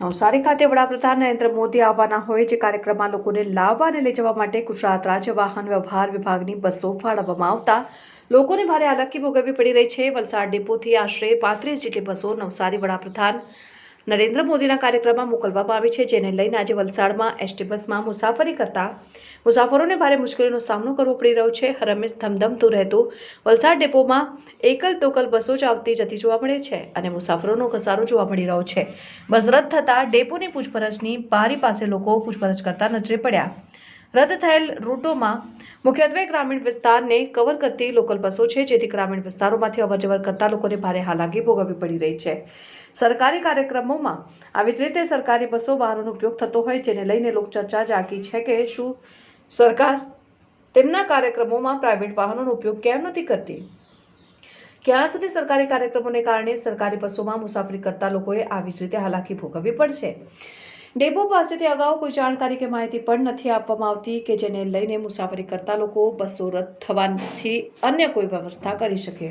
નવસારી ખાતે વડાપ્રધાન નરેન્દ્ર મોદી આવવાના હોય જે કાર્યક્રમમાં લોકોને લાવવા અને લઈ જવા માટે ગુજરાત રાજ્ય વાહન વ્યવહાર વિભાગની બસો ફાળવવામાં આવતા. લોકોને ભારે હાલાકી ભોગવવી પડી રહી છે. વલસાડ ડેપોથી આશરે પાંત્રીસ જેટલી બસો નવસારી વડાપ્રધાન નરેન્દ્ર મોદીના કાર્યક્રમમાં મોકલવામાં આવી છે, જેને લઈને આજે વલસાડમાં એસટી બસમાં મુસાફરી કરતા મુસાફરોને ભારે મુશ્કેલીનો સામનો કરવો પડી રહ્યો છે. હરમેશ ધમધમતું રહેતું વલસાડ ડેપોમાં એકલ તોકલ બસો જ આવતી જતી જોવા મળે છે અને મુસાફરોનો ઘસારો જોવા મળી રહ્યો છે. બસ રદ થતાં ડેપોની પૂછપરછની બારી પાસે લોકો પૂછપરછ કરતા નજરે પડ્યા. રદ થયેલ રૂટોમાં મુખ્યત્વે ગ્રામીણ વિસ્તારને કવર કરતી લોકલ બસો છે, જેથી ગ્રામીણ વિસ્તારોમાંથી અવરજવર કરતા લોકોને ભારે હાલાકી ભોગવવી પડી રહી છે. સરકારી કાર્યક્રમોમાં આવી જ રીતે સરકારી બસો વાહનોનો ઉપયોગ થતો હોય, જેને લઈને લોકચર્ચા જાગી છે કે શું સરકાર તેમના કાર્યક્રમોમાં પ્રાઇવેટ વાહનોનો ઉપયોગ કેમ નથી કરતી? ક્યાં સુધી સરકારી કાર્યક્રમોને કારણે સરકારી બસોમાં મુસાફરી કરતા લોકોએ આવી જ રીતે હાલાકી ભોગવવી પડશે? ડેપો પાસેથી અગાઉ કોઈ જાણકારી કે માહિતી પણ નથી આપવામાં આવતી કે જેને લઈને મુસાફરી કરતા લોકો બસો રદ થવાથી અન્ય કોઈ વ્યવસ્થા કરી શકે.